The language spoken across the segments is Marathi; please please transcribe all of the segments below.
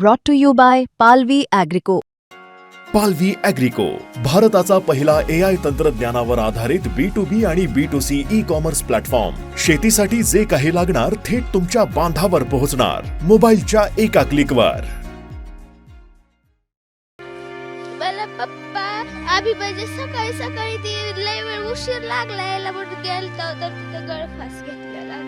brought to you by Palvi Agrico. पालवी अॅग्रिको भारताचा पहिला ए आय तंत्रज्ञानावर आधारित बी टू बी आणि B two C e commerce platform शेतीसाठी जे काही लागणार थेट तुमच्या बांधावर पोहोचणार. मोबाईलच्या एका क्लिकवर मला पप्पा आम्ही म्हणजे सकाळी सकाळी ती लय वेळ उशीर लागला यायला म्हणून गेलतो तर तिथं गळफास घेतलेला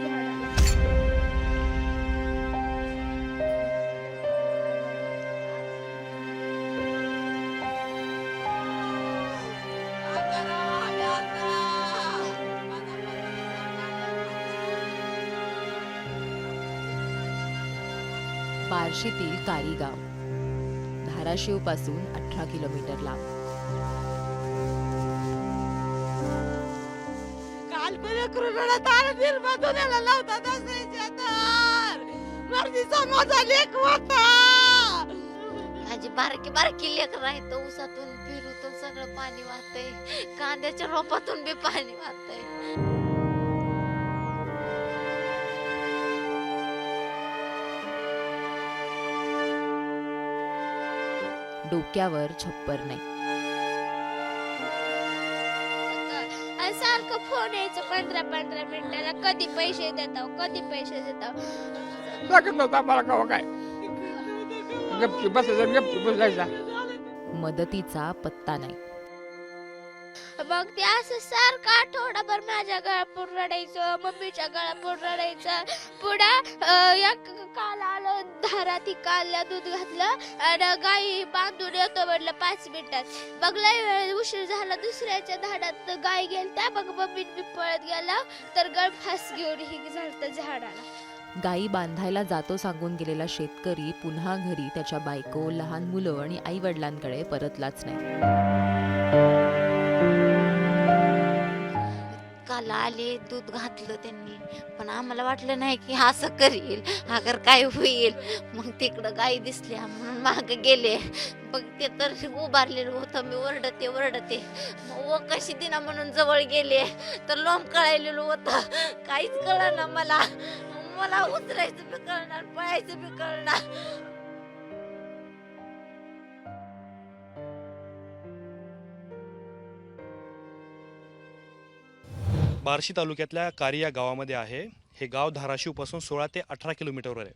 बार्शीतील कारी गाव धाराशिवपासून अठरा किलोमीटर लांब कालपणे कृष्णाला तार निर्माण याला लावता दसऱ्याच्या तर मर्दीचा माझा लेख होता. माझी बारकी बारकी लेकर आहे तो उसातून फिरूतून सगळं पाणी वाहतंय. कांद्याच्या रोपातून बी पाणी वाहतंय. डोक्यावर छप्पर नाही. सारखं फोन यायचं पंधरा पंधरा मिनिटाला. कधी पैसे देताव कधी पैसे देताव लागत नव्हता मला कवा काय. गपची बसायचा गपची बसायचा. मदतीचा पत्ता नाही. मग ते असं सारखं आठवडाभर माझ्या गळापूर रडायचं मम्मीच्या गळापूर रडायचं. पुढं एक काल आलं धारात कालला दूध घातलं आणि गाई बांधून येतो म्हटलं पाच मिनिटात. मग लय वेळ उशीर झाला दुसऱ्याच्या धाडात गाय गेलत्या मग मम्मी मी पळत गेला. तर गळफास घेऊन हे झालं झाडाला. गायी बांधायला जातो सांगून गेलेला शेतकरी पुन्हा घरी त्याच्या बायको लहान मुलं आणि आई वडिलांकडे परतलाच नाही. आला आले दूध घातलं त्यांनी. पण आम्हाला वाटलं नाही की हा असं करील अगर काय होईल. मग तिकडं गाई दिसल्या म्हणून माग गेले. बघ ते तर उभारलेलं होतं मी ओरडते ओरडते मग व कशी दिना म्हणून जवळ गेले. तर लोंब कळायलेलं होतं. काहीच कळना मला. मला उतरायचं बी कळणार पळायचं बी कळणार. बार्शी तालुक्यातल्या कारी या गावामध्ये आहे. हे गाव धाराशिवपासून सोळा ते अठरा किलोमीटरवर आहे.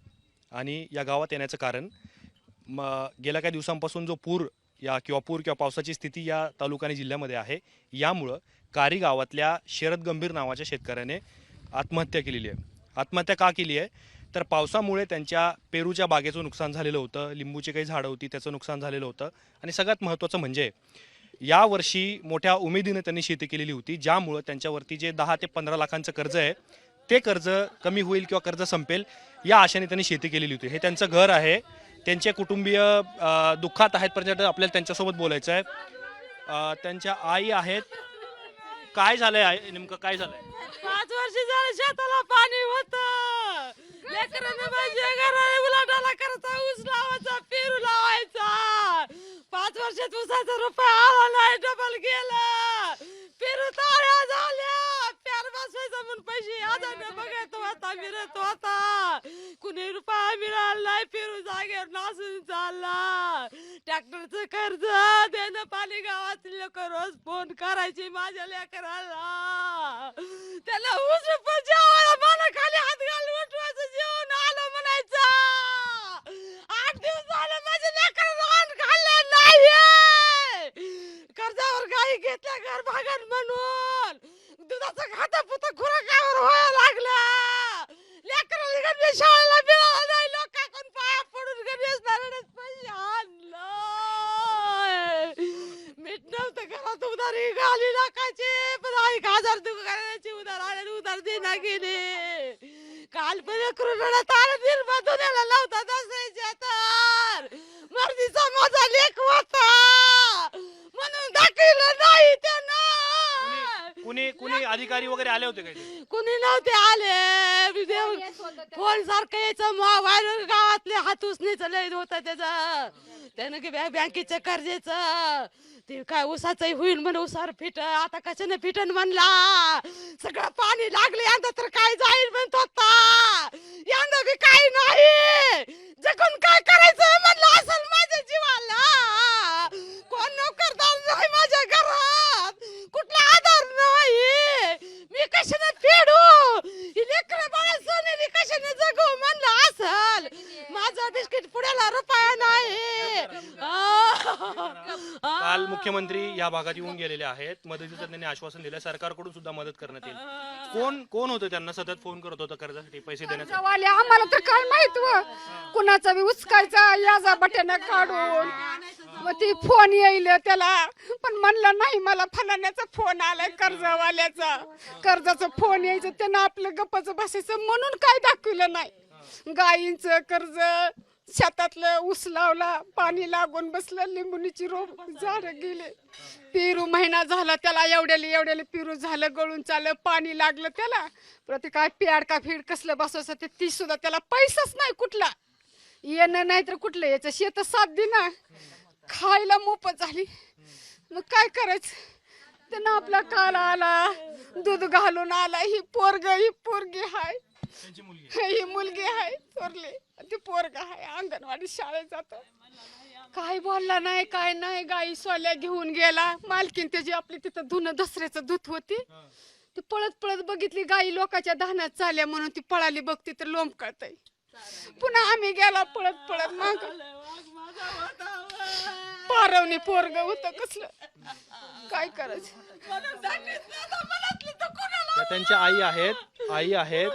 आणि या गावात येण्याचं कारण म गेल्या काही दिवसांपासून जो पूर या किंवा पूर किंवा पावसाची स्थिती या तालुका आणि जिल्ह्यामध्ये आहे यामुळं कारी गावातल्या शरद गंभीर नावाच्या शेतकऱ्याने आत्महत्या केलेली आहे. आत्महत्या का केली आहे? तर पावसामुळे त्यांच्या पेरूच्या बागेचं नुकसान झालेलं होतं लिंबूची काही झाडं होती त्याचं नुकसान झालेलं होतं. आणि सगळ्यात महत्त्वाचं म्हणजे यावर्षी मोठ्या उमेदीने त्यांनी शेती केलेली होती ज्यामुळं त्यांच्यावरती जे दहा ते पंधरा लाखांचं कर्ज आहे ते कर्ज कमी होईल किंवा कर्ज संपेल या आशेने त्यांनी शेती केलेली होती. हे त्यांचं घर आहे त्यांचे कुटुंबीय दुःखात आहेत पर्यंत आपल्याला त्यांच्यासोबत बोलायचं आहे. त्यांच्या आई आहेत. काय झालंय आई? नेमकं काय झालंय? पाच वर्ष झालं शेताला पाणी होत. वर्षात ऊसाचा रुपये आला नाही डबल गेला. पेरू ताळ्या झाल्या प्यार बसवायचा म्हणून पैसे आजाने बघत होता मिरत होता कुणी रुपया मिळाला नाही पेरू जागेवर नासून चालला. ट्रॅक्टरचं कर्ज देणं पाणी गावातील लोक रोज फोन करायचे माझ्या लेकराला. त्याला ऊस रुपये जेवायला मला खाली हात घालून उठवायचं जेवण आलं म्हणायचं आठ दिवस झाले माझ्या लेकराला अन्न खाल्लं नाही कर्जावर गाई घेतल्या घर भागन म्हणून दुधाचं खातं पुतं खुराकावर व्हायला लागलं लेकराला गणवेश शाळेला मिळालं नाही लोकांकडून पाया पडून गणवेश नारायणच पैसे आणलं मीठ नव्हतं घरात उधारी घाली टाकायची पण एक हजार दुकानाची उधार ना गेले. काल पण कृष्णाला तार निर्माण याला लावता दसऱ्याच्या तर मर्दीचा माझा लेख होता म्हणून दाखवलं नाही त्यानं. कुणी कुणी अधिकारी वगैरे आले होते काही कुणी नव्हते आले. देव फोन सारखं यायचं? मोबाईल गावातले हात उचणीचं लय होतं त्याचं. त्यानं की बॅ- बँकेचं कर्जाचं. ते काय उसाचंही होईल म्हणे उसार फिट. आता कशाने फिटन म्हणला? सगळं पाणी लागले यंदा तर काय जाईल म्हणत होता यंदा बी काही नाही जगून काय करायचं म्हण पुढ्याला रुपया नाही काल मुख्यमंत्री या भागात येऊन गेलेले आहेत. मदतीचं त्यांनी आश्वासन दिलं. सरकारकडून सुद्धा मदत करण्यात येईल. कोण कोण होतं त्यांना सतत फोन करत होतं कर्जासाठी? पैसे देण्यासाठी? वाले आम्हाला तर काय माहीत व? कुणाचा बी उचकायचा याचा बटन काढून. मग ती फोन येईल त्याला. पण म्हणलं नाही मला फलाण्याचा फोन आलाय कर्जवाल्याचा. कर्जाचा फोन यायचं त्यानं आपलं गप्पाचं बसायचं म्हणून काय दाखविलं नाही. गायींचं कर्ज शेतातलं ऊस लावला पाणी लागून बसलं लिंबुणीची रोप झाडं गेले. पेरू महिना झाला त्याला एवढ्याले एवढ्याले पेरू झालं गळून चाललं पाणी लागलं त्याला. प्रति काय प्याड का फीड कसलं बसवायचं ते ती सुद्धा त्याला पैसाच नाही कुठला. येणं नाही तर कुठलं याचं शेत साथ दे खायला मोफत झाली. मग काय करायचं? त्यानं आपला काल आला दूध घालून आला ही पोरग ही पोरगी हाय. ही मुलगी आहे चोरले. ती पोरग आहे अंगणवाडी शाळेत जात. काय बोलला नाही काय नाही गाई सोल्या घेऊन गेला. मालकीन त्याची आपली तिथं धुणं दसऱ्याचं दूध होती. ती पळत पळत बघितली गाई लोकांच्या धानात चालल्या म्हणून ती पळाली बघती तर लोंब कळतय पुन्हा आम्ही गेला पळत पळत माग. पारवणी पोरग होत कसलं. काय करायचं? त्या त्यांच्या आई आहेत आई आहेत.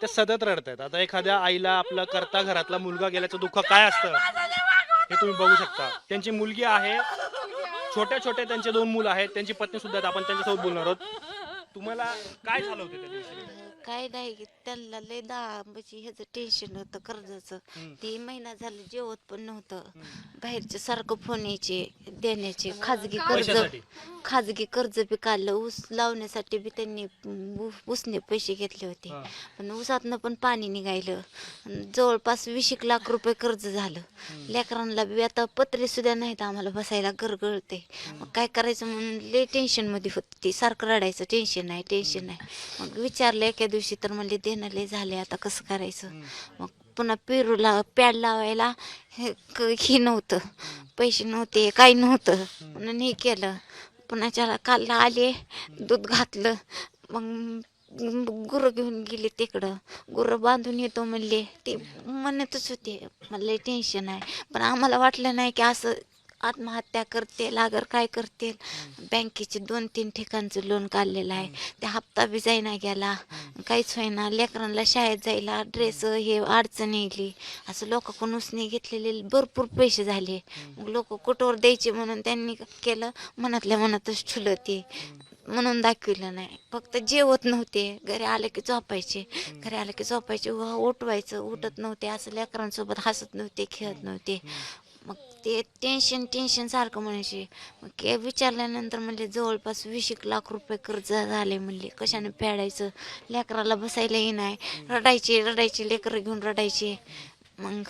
त्या सतत रडतायत. आता एखाद्या आईला आपला करता घरातला मुलगा गेल्याचं दुःख काय असतं हे तुम्ही बघू शकता. त्यांची मुलगी आहे छोट्या छोट्या त्यांचे दोन मुलं आहेत त्यांची पत्नी सुद्धा आहेत आपण त्यांच्यासोबत बोलणार आहोत. तुम्हाला काय झालं होतं त्या दिवशी? काय नाही की त्यांना लय दा म्हणजे ह्याचं टेन्शन होतं कर्जाचं. ते महिना झालं जेवत पण नव्हतं. बाहेरचे सारखं फोन यायचे देण्याचे खाजगी कर्ज पैशासाठी? खाजगी कर्ज बी काढलं ऊस लावण्यासाठी बी त्यांनी ऊ- उसने पैसे घेतले होते. हा. पण ऊसातनं पण पाणी निघायलं. जवळपास वीस एक लाख रुपये कर्ज झालं. लेकरांना बी आता पत्रे सुद्धा नाहीत आम्हाला बसायला गरगळते. मग काय करायचं म्हणून लय टेन्शनमध्ये होती ती. सारखं रडायचं टेन्शन नाही टेन्शन नाही. मग विचारलं एका दिवशी तर म्हणले देणं लय झाले आता कसं करायचं? मग पुन्हा पेरूला पॅड लावायला हे क- हे नव्हतं. पैसे नव्हते काही नव्हतं. म्हणून हे केलं. पुन्हा त्याला काल आले दूध घातलं. मग गुरं घेऊन गेले तिकडं. गुरं बांधून येतो म्हणले. ते म्हणतच होते मला टेन्शन आहे. पण आम्हाला वाटलं नाही की असं आत्महत्या करतील अगर काय करतील बँकेचे दोन तीन ठिकाणचं लोन काढलेलं आहे. ते हप्ता बी जाईना गेला. काहीच होईना. लेकरांना शाळेत जायला ड्रेस हे अडचण येईल असं लोकांकडून उसने घेतलेले भरपूर पैसे झाले. मग लोक कुठवर द्यायचे म्हणून त्यांनी केलं. मनातल्या मनातच ठुलं ते म्हणून दाखविलं नाही. फक्त जेवत नव्हते. घरी आले की झोपायचे. घरी आले की झोपायचे. व उठवायचं. उठत नव्हते. असं लेकरांसोबत हसत नव्हते खेळत नव्हते. ते टेन्शन टेन्शन सारखं म्हणायचे. मग के विचारल्यानंतर म्हणले जवळपास वीस एक लाख रुपये कर्ज झाले म्हणले. कशाने फेडायचं? लेकराला बसायलाही नाही. रडायचे रडायचे लेकरं घेऊन रडायचे. मग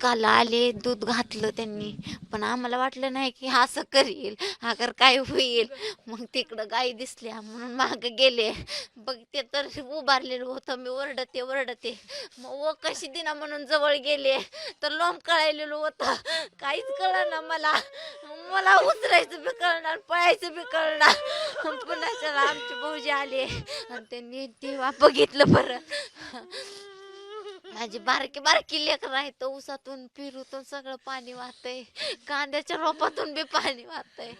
काला आले दूध घातलं त्यांनी. पण आम्हाला वाटलं नाही की हा असं करील कर काय होईल. मग तिकडं गाई दिसल्या म्हणून माग गेले. बघ ते तर उभारलेलं होतं मी ओरडते ओरडते. मग व कशी दिना म्हणून जवळ गेले. तर लोंब कळायलेलं होतं. काहीच कळना मला. मला उतरायचं बी कळणार पळायचं बी कळणार. पुन्हा चला आमचे भाऊजी आले. आणि त्यांनी तेव्हा बघितलं परत माझी बारकी बारकी लेकर आहे तर उसातून पिरूतून सगळं पाणी वाहतंय. कांद्याच्या रोपातून बी पाणी वाहतंय.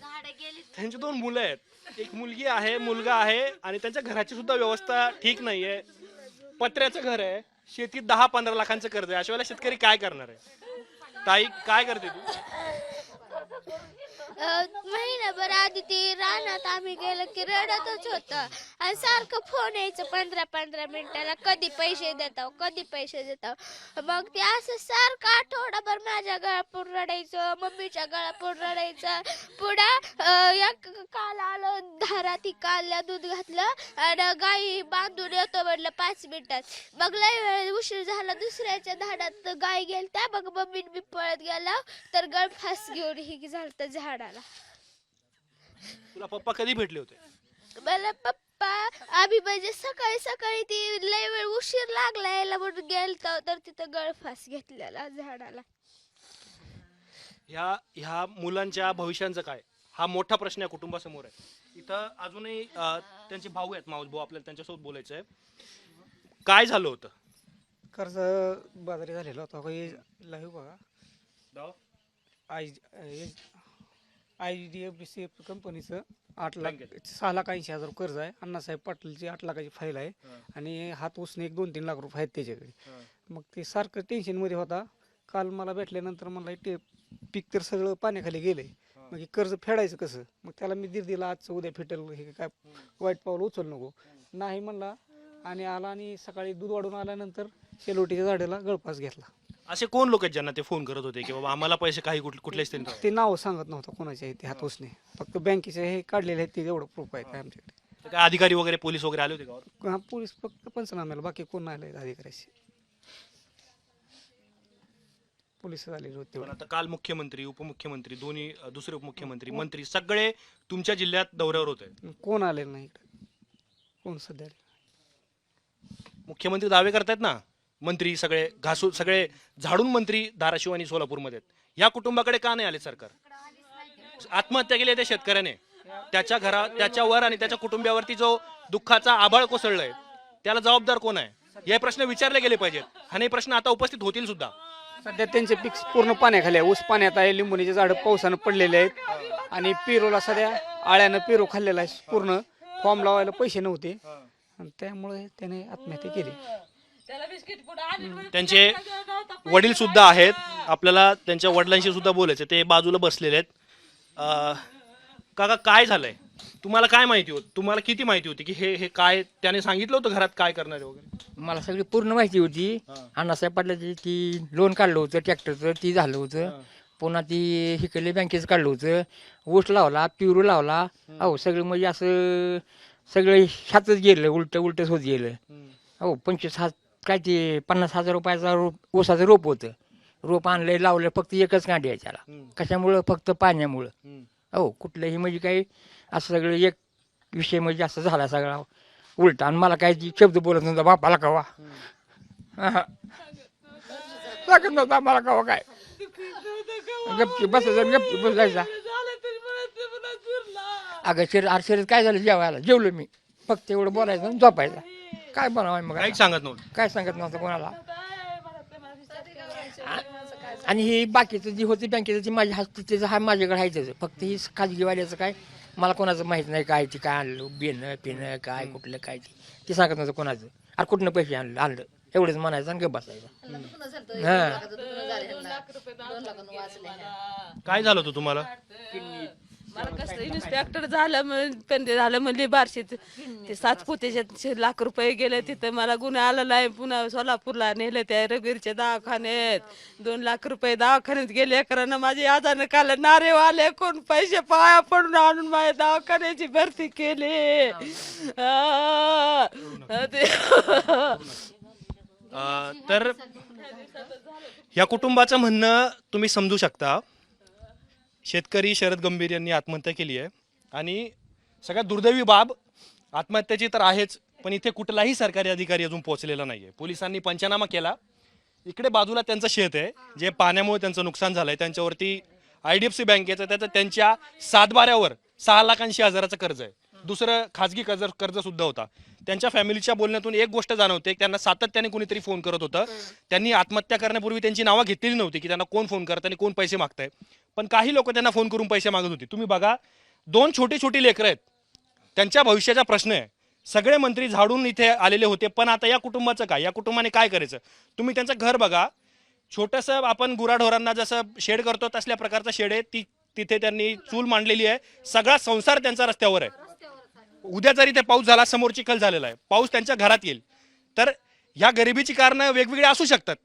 झाडं गेली त्यांची दोन मुलं आहेत. एक मुलगी आहे मुलगा आहे आणि त्यांच्या घराची सुद्धा व्यवस्था ठीक नाहीये. पत्र्याचं घर आहे. शेतीत दहा पंधरा लाखांचं कर्ज आहे. अशा वेळेला शेतकरी काय करणार आहे? ताई काय करते तू? अं, महिनाभर आधी ती रानात आम्ही गेलो की रडतच होत. आणि सारखं फोन यायचं पंधरा पंधरा मिनिटाला कधी पैसे देताव कधी पैसे देताव. मग ते असं सारखं आठवडाभर माझ्या गळापूर रडायचं मम्मीच्या गळापूर रडायचं. पुढं एक काल आलं धाराती कालला दूध घातलं आणि गाई बांधून येतो म्हटलं पाच मिनिटात. मग लय वेळ उशीर झाला दुसऱ्याच्या धाडात गाय गेल त्या मग मम्मी मी पळत गेला. तर गळफास घेऊन ही झालं झाडाला. तुला पप्पा कधी भेटले होते? मला पप्पा आम्ही म्हणजे सकाळी सकाळी ती लय वेळ उशीर लागला यायला म्हणून गेलतो तर तिथं गळफास घेतलेला झाडाला. ह्या ह्या मुलांच्या भविष्यांचं काय? हा मोठा प्रश्न आहे कुटुंबासमोर आहे. इथं अजूनही अं, त्यांचे भाऊ आहेत माऊस भाऊ आपल्याला त्यांच्यासोबत बोलायचं आहे. काय झालं होतं? कर्ज बाजारी झालेला होता हे लाईव्ह बघा. I I D F C F कंपनीचं आठ लाख सहा लाख ऐंशी हजार कर्ज आहे. अण्णासाहेब पाटीलची आठ लाखाची फाईल आहे. आणि हात उसने एक दोन तीन लाख रुपये आहेत त्याच्याकडे. मग ते सारखं टेन्शनमध्ये होता. काल मला भेटल्यानंतर मला ते पीक तर सगळं पाण्याखाली गेलंय. मग हे कर्ज फेडायचं कसं? मग त्याला मी दीर दिला आजचं उद्या फेटेल हे काय वाईट पाऊल उचल नको. नाही म्हणला. आणि आला आणि सकाळी दूध वाढून आल्यानंतर शेलोटीच्या झाडाला गळपास घेतला. असे कोण लोक आहेत ज्यांना ते फोन करत होते की बाबा आम्हाला पैसे काही कुठ कुठलेच तरी ते नाव सांगत नव्हतं कोणाचे आहे ते हात उसने फक्त बँकेचे हे काढलेले आहेत ते एवढं प्रूफ आहे काय आमच्याकडे. काय अधिकारी वगैरे पोलीस वगैरे आले होते गावात हा पोलीस फक्त पंचनाम्याला बाकी कोण नाही आले अधिकाऱ्याशी. पोलीस आलेले होते पण आता काल मुख्यमंत्री उपमुख्यमंत्री दोन्ही अ, दुसरे उपमुख्यमंत्री मंत्री सगळे तुमच्या जिल्ह्यात दौऱ्यावर होते. कोण आलेलं नाही इकडे? कोण सध्या आलेलं नाही. मुख्यमंत्री दावे करतायत ना? मंत्री सगळे घासून सगळे झाडून मंत्री धाराशिव आणि सोलापूरमध्ये आहेत. या कुटुंबाकडे का नाही आले सरकार? आत्महत्या केली आहे त्या शेतकऱ्याने. त्याच्या घरा त्याच्यावर आणि त्याच्या कुटुंबियावरती जो दुःखाचा आभाळ कोसळलाय त्याला जबाबदार कोण आहे? हे प्रश्न विचारले गेले पाहिजेत आणि हे प्रश्न आता उपस्थित होतील सुद्धा. सध्या त्यांचे पीक पूर्ण पाण्याखाली आहे. ऊस पाण्यात आहे लिंबुनीचे झाडं पावसानं पडलेले आहेत आणि पेरूला सध्या आळ्यानं पेरू खाल्लेला आहे पूर्ण. फॉर्म लावायला पैसे नव्हते. आणि त्यामुळे त्याने आत्महत्या केली. त्यांचे वडील सुद्धा आहेत. आपल्याला त्यांच्या वडिलांशी सुद्धा बोलायचं ते बाजूला बसलेले आहेत. काका काय झालंय? तुम्हाला काय माहिती होती? तुम्हाला किती माहिती होती की हे हे काय? त्याने सांगितलं होतं घरात काय करणार आहे वगैरे? मला सगळी पूर्ण माहिती होती. अण्णासाहेब पाटलाची ती लोन काढलं होतं ट्रॅक्टरचं ती झालं होतं. पुन्हा ती हिकडले बँकेचं काढलं होतं. ऊस लावला पिरू लावला. अहो सगळं म्हणजे असं सगळं ह्यातच गेलं उलट उलटच होत गेलं. हो पंचवीस हजार काय ते पन्नास हजार रुपयाचा रोप ऊसाचं रोप होतं. रोप आणलंय लावलं फक्त एकच कांडी त्याला. कशामुळं? फक्त पाण्यामुळं. हो कुठलंही म्हणजे काही असं सगळं एक विषय म्हणजे असं झाला सगळा. उलटा आणि मला काय शब्द बोलत नव्हता बापाला कवा? हा. लागत नव्हता मला कवा काय. गपची बसायचं गपची बसायचा. अगं शरीर अरे शरीर काय झालं? जेवायला. जेवलो मी. फक्त एवढं बोलायचं आणि झोपायचं. काय बनावं मग काहीच आता? सांगत नव्हतं. काय सांगत नव्हतं कोणाला? आणि ही बाकीचं जी होती बँकेचं ती माझ्या हस्ते त्याचं हा माझ्याकडे आहे त्याचं फक्त ही खाजगीवाल्याचं काय मला कोणाचं माहीत नाही काय ती काय आणलं बेनं पिणं काय कुठलं काय ती. ते सांगत नव्हतं कोणाचं. अरे कुठनं पैसे आणलं आणलं. एवढंच म्हणायचं आणि गप बसायचं. हा. काय झालं होतं तुम्हाला? मला कसं इन्स्पेक्टर झालं म्हण- पण ते झालं म्हणजे बारशेत ते सातपुतेचे लाख रुपये गेले तिथं मला गुन्हा आलेला आहे पुन्हा सोलापूरला नेलं त्या रघुवीरच्या दवाखान्यात. दोन लाख रुपये दवाखान्यात गेले कारण माझे आजानं काल नारे आले कोण पैसे पाया पडून आणून माझ्या दवाखान्याची भरती केली. आ, ते तर या कुटुंबाचं म्हणणं तुम्ही समजू शकता. शेतकरी शरद गंभीर यांनी आत्महत्या केली आहे. आणि सगळ्यात दुर्दैवी बाब आत्महत्याची तर आहेच पण इथे कुठलाही सरकारी अधिकारी अजून पोहोचलेला नाही आहे पोलिसांनी पंचनामा केला. इकडे बाजूला त्यांचं शेत आहे जे पाण्यामुळे त्यांचं नुकसान झालं आहे त्यांच्यावरती आय डी एफ सी बँकेचं त्याचं त्यांच्या सातबाऱ्यावर सहा लाखांशी हजाराचं कर्ज आहे. दुसरं खाजगी कर्ज कर्ज सुद्धा होता. त्यांच्या फॅमिलीच्या बोलण्यातून एक गोष्ट जाणवते त्यांना सातत्याने कोणीतरी फोन करत होतं. त्यांनी आत्महत्या करण्यापूर्वी त्यांची नावं घेतलेली नव्हती की त्यांना कोण फोन करत आणि कोण पैसे मागताय. पण काही लोक त्यांना फोन करून पैसे मागत होते. तुम्ही बघा दोन छोटी छोटी लेकरं आहेत. त्यांच्या भविष्याचा प्रश्न आहे. सगळे मंत्री झाडून इथे आलेले होते पण आता या कुटुंबाचं काय? या कुटुंबाने काय करायचं? तुम्ही त्यांचं घर बघा. छोटंसं आपण गुराढोरांना जसं शेड करतो तसल्या प्रकारचं शेड आहे. ती तिथे त्यांनी चूल मांडलेली आहे. सगळा संसार त्यांचा रस्त्यावर आहे. उद्या जरी ते पाऊस झाला समोर चिखल झालेला आहे. पाऊस त्यांच्या घरात येईल. तर ह्या गरिबीची कारणं वेगवेगळी असू शकतात.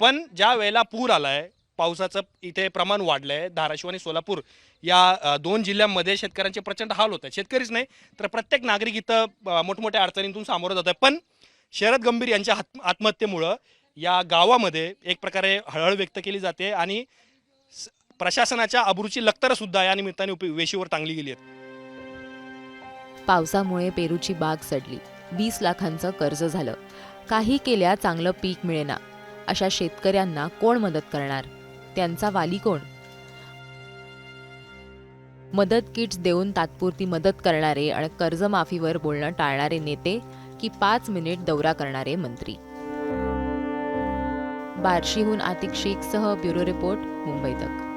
पण ज्या वेळेला पूर आलाय पावसाचं इथे प्रमाण वाढलंय धाराशिव आणि सोलापूर या दोन जिल्ह्यांमध्ये शेतकऱ्यांचे प्रचंड हाल होत आहेत. शेतकरीच नाही तर प्रत्येक नागरिक इथं मोठमोठ्या अडचणींतून सामोरं जात आहे पण शरद गंभीर यांच्या आत्म आत्महत्येमुळं या गावामध्ये एक प्रकारे हळहळ व्यक्त केली जाते आणि प्रशासनाच्या अब्रूची लक्तरसुद्धा या निमित्ताने वेशीवर टांगली गेली आहेत. पावसामुळे पेरूची बाग सडली. वीस लाखांचं कर्ज झालं. काही केल्या चांगलं पीक मिळेना. अशा शेतकऱ्यांना कोण मदत करणार? त्यांचा वाली कोण? मदत किट्स देऊन तात्पुरती मदत करणारे आणि कर्जमाफीवर बोलणं टाळणारे नेते की पाच मिनिट दौरा करणारे मंत्री. बार्शीहून आतिक शेखसह ब्युरो रिपोर्ट मुंबई तक.